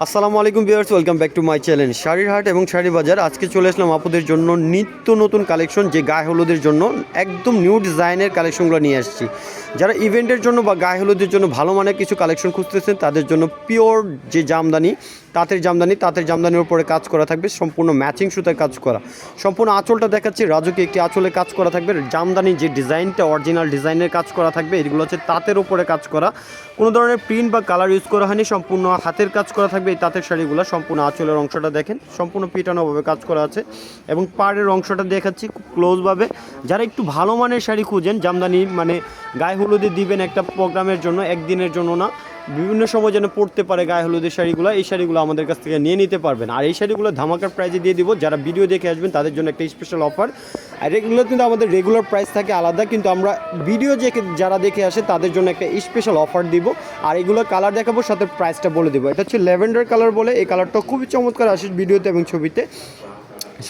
আসসালামু আলাইকুম viewers, welcome back to my channel শাড়ির হাট এবং শাড়ি বাজার আজকে চলে আসলাম আপুদের জন্য নিত্য নতুন কালেকশন যে গায়ে হলুদের জন্য, একদম নিউ ডিজাইনের কালেকশনগুলো নিয়ে আসছি। যারা ইভেন্টের জন্য বা গায়ে হলুদের জন্য ভালো মানের কিছু কালেকশন খুঁজতেছেন, তাদের জন্য পিওর যে জামদানি, তাঁতের জামদানি, তাঁতের জামদানির উপরে কাজ করা থাকবে, সম্পূর্ণ ম্যাচিং সুতায় কাজ করা। সম্পূর্ণ আঁচলটা দেখাচ্ছি রাজুকে একটি আঁচলে কাজ করা থাকবে, জামদানি যে ডিজাইনটা অরিজিনাল ডিজাইনের কাজ করা থাকবে, এগুলো হচ্ছে তাঁতের উপরে কাজ করা। কোনো ধরনের প্রিন্ট বা কালার ইউজ করা হয়নি, সম্পূর্ণ হাতের কাজ করা থাকবে। এই তাঁতের শাড়িগুলো, সম্পূর্ণ আঁচলের অংশটা দেখেন, সম্পূর্ণ পিটানোভাবে কাজ করা আছে এবং পাড়ের অংশটা দেখাচ্ছি খুব ক্লোজভাবে যারা একটু ভালো মানের শাড়ি খুঁজেন, জামদানি মানে গায়ে হলুদে দিবেন একটা প্রোগ্রামের জন্য, একদিনের জন্য না বিভিন্ন সময় যেন পড়তে পারে গায়ে হলুদের শাড়িগুলো, এই শাড়িগুলো আমাদের কাছ থেকে নিয়ে নিতে পারবেন। আর এই শাড়িগুলো ধামাকার প্রাইজে দিয়ে দিব। যারা ভিডিও দেখে আসবেন, তাদের জন্য একটা স্পেশাল অফার আর এগুলো কিন্তু আমাদের রেগুলার প্রাইস থাকে আলাদা, কিন্তু আমরা ভিডিও যে যারা দেখে আসে, তাদের জন্য একটা স্পেশাল অফার দিব। আর এগুলো কালার দেখাবো, সাথে প্রাইসটা বলে দেবো। এটা হচ্ছে ল্যাভেন্ডার কালার বলে। এই কালারটা খুবই চমৎকার আসে ভিডিওতে এবং ছবিতে।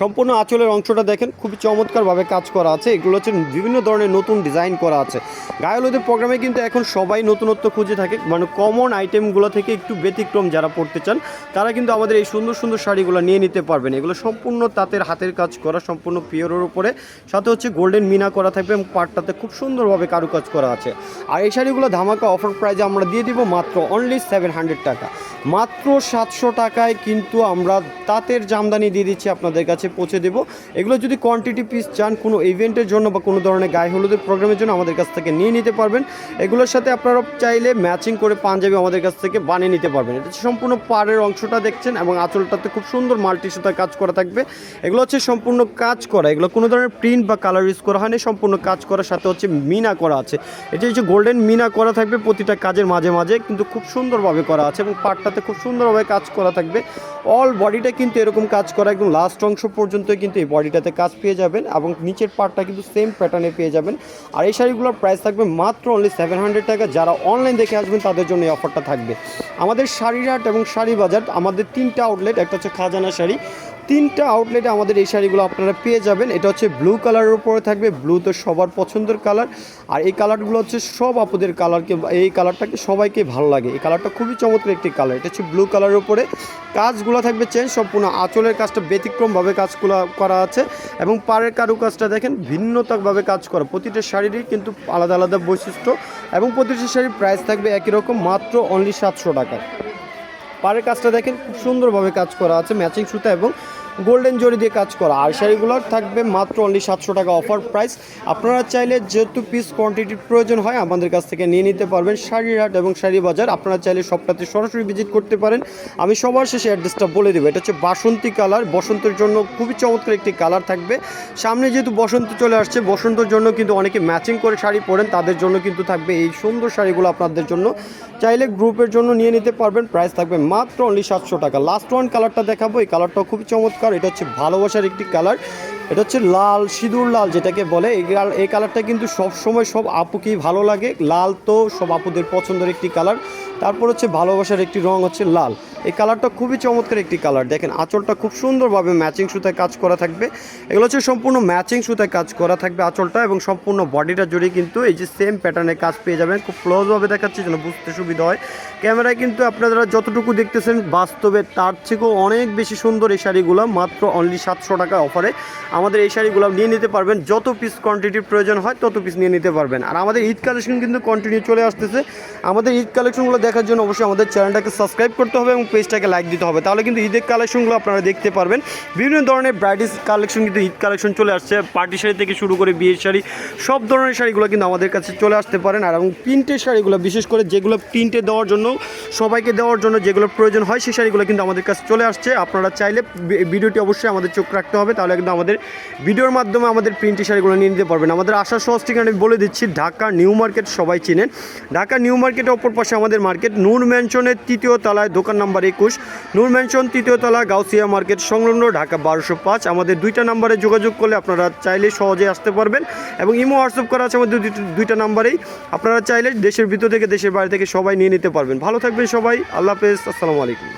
সম্পূর্ণ আঁচলের অংশটা দেখেন, খুবই চমৎকারভাবে কাজ করা আছে। এগুলো হচ্ছে বিভিন্ন ধরনের নতুন ডিজাইন করা আছে। গায়ে প্রোগ্রামে কিন্তু এখন সবাই নতুনত্ব খুঁজে থাকে। মানে কমন আইটেমগুলো থেকে একটু ব্যতিক্রম যারা পড়তে চান, তারা কিন্তু আমাদের এই সুন্দর সুন্দর শাড়িগুলো নিয়ে নিতে পারবেন। এগুলো সম্পূর্ণ তাঁতের হাতের কাজ করা, সম্পূর্ণ পিওরের উপরে। সাথে হচ্ছে গোল্ডেন মিনা করা থাকবে এবং পাটটাতে খুব সুন্দরভাবে কারুকাজ করা আছে। আর এই শাড়িগুলো ধামাকা অফার প্রাইজে আমরা দিয়ে দিব মাত্র অনলি সেভেন হান্ড্রেড টাকা। মাত্র সাতশো টাকায় কিন্তু আমরা তাঁতের জামদানি দিয়ে দিচ্ছি আপনাদের কাছে। পৌঁছে দেবো। এগুলো যদি কোয়ান্টিটি পিস চান কোনো ইভেন্টের জন্য বা কোনো ধরনের গায়ে হলুদের প্রোগ্রামের জন্য আমাদের কাছ থেকে নিয়ে নিতে পারবেন। এগুলোর সাথে আপনারা চাইলে ম্যাচিং করে পাঞ্জাবি আমাদের কাছ থেকে বানিয়ে নিতে পারবেন। এটা সম্পূর্ণ পাড়ের অংশটা দেখছেন এবং আঁচলটাতে খুব সুন্দর মাল্টি সুতার কাজ করা থাকবে। এগুলো হচ্ছে সম্পূর্ণ কাজ করা। এগুলো কোনো ধরনের প্রিন্ট বা কালার ইউজ করা হয়নি, সম্পূর্ণ কাজ করার সাথে হচ্ছে মিনা করা আছে। এটা হচ্ছে গোল্ডেন মিনা করা থাকবে প্রতিটা কাজের মাঝে মাঝে, কিন্তু খুব সুন্দরভাবে করা আছে এবং পাটটাতে খুব সুন্দরভাবে কাজ করা থাকবে। অল বডিটা কিন্তু এরকম কাজ করা, একদম লাস্ট অংশ পর্যন্ত কিন্তু এই বডিটাতে কাজ পেয়ে যাবেন এবং নিচের পার্টটা কিন্তু সেম প্যাটার্নে পেয়ে যাবেন। আর এই শাড়িগুলোর প্রাইস থাকবে মাত্র অনলি সেভেন হান্ড্রেড টাকা। যারা অনলাইন দেখে আসবেন, তাদের জন্য এই অফারটা থাকবে। আমাদের শাড়ির হাট এবং শাড়ি বাজার আমাদের তিনটা আউটলেট একটা হচ্ছে খাজানা শাড়ি তিনটা আউটলেটে আমাদের এই শাড়িগুলো আপনারা পেয়ে যাবেন। এটা হচ্ছে ব্লু কালারের উপরে থাকবে ব্লু তো সবার পছন্দের কালার আর এই কালারগুলো হচ্ছে সব আপুদের কালারকে এই কালারটাকে সবাইকে ভালো লাগে। এই কালারটা খুবই চমৎকার একটি কালার এটা হচ্ছে ব্লু কালারের উপরে। কাজগুলো থাকবে চেঞ্জ সম্পূর্ণ আঁচলের কাজটা ব্যতিক্রমভাবে কাজগুলো করা আছে। এবং পাড়ের কারু কাজটা দেখেন, ভিন্নতাভাবে কাজ করা। প্রতিটা শাড়িরই কিন্তু আলাদা আলাদা বৈশিষ্ট্য। এবং প্রতিটা শাড়ির প্রাইস থাকবে একই রকম, মাত্র অনলি সাতশো টাকা। পাড়ের কাজটা দেখেন খুব সুন্দরভাবে কাজ করা আছে ম্যাচিং সুতা এবং গোল্ডেন জরি দিয়ে কাজ করা। আর শাড়িগুলো থাকবে মাত্র অনলি সাতশো টাকা অফার প্রাইস আপনারা চাইলে যেহেতু পিস কোয়ান্টিটির প্রয়োজন হয়, আমাদের কাছ থেকে নিয়ে নিতে পারবেন শাড়ির হাট এবং শাড়ি বাজার। আপনারা চাইলে সবটাতে সরাসরি ভিজিট করতে পারেন। আমি সবার শেষে অ্যাড্রেসটা বলে দেবো। এটা হচ্ছে বাসন্তী কালার বসন্তের জন্য খুবই চমৎকার একটি কালার থাকবে। সামনে যেহেতু বসন্ত চলে আসছে, বসন্তের জন্য কিন্তু অনেকে ম্যাচিং করে শাড়ি পরেন। তাদের জন্য কিন্তু থাকবে এই সুন্দর শাড়িগুলো আপনাদের জন্য। চাইলে গ্রুপের জন্য নিয়ে নিতে পারবেন। প্রাইস থাকবে মাত্র অনলি সাতশো টাকা। লাস্ট ওয়ান কালারটা দেখাবো। এই কালারটাও খুবই চমৎকার। এটা হচ্ছে ভালোবাসার একটি কালার এটা হচ্ছে লাল, সিঁদুর লাল যেটাকে বলে। এই এই কালারটা কিন্তু সব সময় সব আপুকেই ভালো লাগে। লাল তো সব আপুদের পছন্দের একটি কালার তারপর হচ্ছে ভালোবাসার একটি রং হচ্ছে লাল। এই কালারটা খুবই চমৎকার একটি কালার দেখেন, আঁচলটা খুব সুন্দরভাবে ম্যাচিং সুতায় কাজ করা থাকবে। এগুলো হচ্ছে সম্পূর্ণ ম্যাচিং সুতায় কাজ করা থাকবে আঁচলটা এবং সম্পূর্ণ বডিটা জুড়ে কিন্তু এই যে সেম প্যাটার্নে কাজ পেয়ে যাবেন। খুব ক্লোজভাবে দেখাচ্ছি যেন বুঝতে সুবিধা হয়। ক্যামেরায় কিন্তু আপনারা যতটুকু দেখতেছেন, বাস্তবে তার থেকেও অনেক বেশি সুন্দর এই শাড়িগুলো। মাত্র অনলি সাতশো টাকা অফারে আমাদের এই শাড়িগুলো নিয়ে নিতে পারবেন, যত পিস কোয়ান্টিটির প্রয়োজন হয় তত পিস নিয়ে নিতে পারবেন। আর আমাদের ঈদ কালেকশন কিন্তু কন্টিনিউ চলে আসতেছে। আমাদের ঈদ কালেকশনগুলো দেখার জন্য অবশ্যই আমাদের চ্যানেলটাকে সাবস্ক্রাইব করতে হবে এবং পেজটাকে লাইক দিতে হবে। তাহলে কিন্তু ঈদের কালেকশনগুলো আপনারা দেখতে পারবেন। বিভিন্ন ধরনের ব্রাইডিস কালেকশন কিন্তু ঈদ কালেকশন চলে আসছে। পার্টি শাড়ি থেকে শুরু করে বিয়ের শাড়ি, সব ধরনের শাড়িগুলো কিন্তু আমাদের কাছে চলে আসতে পারেন আর এবং প্রিন্টের শাড়িগুলো, বিশেষ করে যেগুলো প্রিন্টে দেওয়ার জন্য, সবাইকে দেওয়ার জন্য যেগুলো প্রয়োজন হয়, সেই শাড়িগুলো কিন্তু আমাদের কাছে চলে আসছে। আপনারা চাইলে ভিডিওটি অবশ্যই আমাদের চোখ রাখতে হবে, তাহলে কিন্তু আমাদের ভিডিওর মাধ্যমে আমাদের প্রিন্টের শাড়িগুলো নিয়ে নিতে পারবেন। আমাদের আসার সহজ ঠিকানা আমি বলে দিচ্ছি, ঢাকা নিউ মার্কেট, সবাই চিনেন। ঢাকা নিউ মার্কেটের অপর পাশে আমাদের মার্কেট, নূর ম্যানশনের তৃতীয় তলায়, দোকান নাম্বার একুশ। নূর ম্যানশন তৃতীয় তলা, গাউসিয়া মার্কেট সংলগ্ন, ঢাকা বারোশো পাঁচ। আমাদের দুইটা নাম্বারে যোগাযোগ করলে আপনারা চাইলে সহজে আসতে পারবেন এবং ইমো, হোয়াটসঅ্যাপ করা আছে আমাদের দুইটা নাম্বারেই। আপনারা চাইলে দেশের ভিতর থেকে, দেশের বাইরে থেকে সবাই নিয়ে নিতে পারবেন। ভালো থাকবেন সবাই, আল্লাহ হাফেজ, আসসালামু আলাইকুম।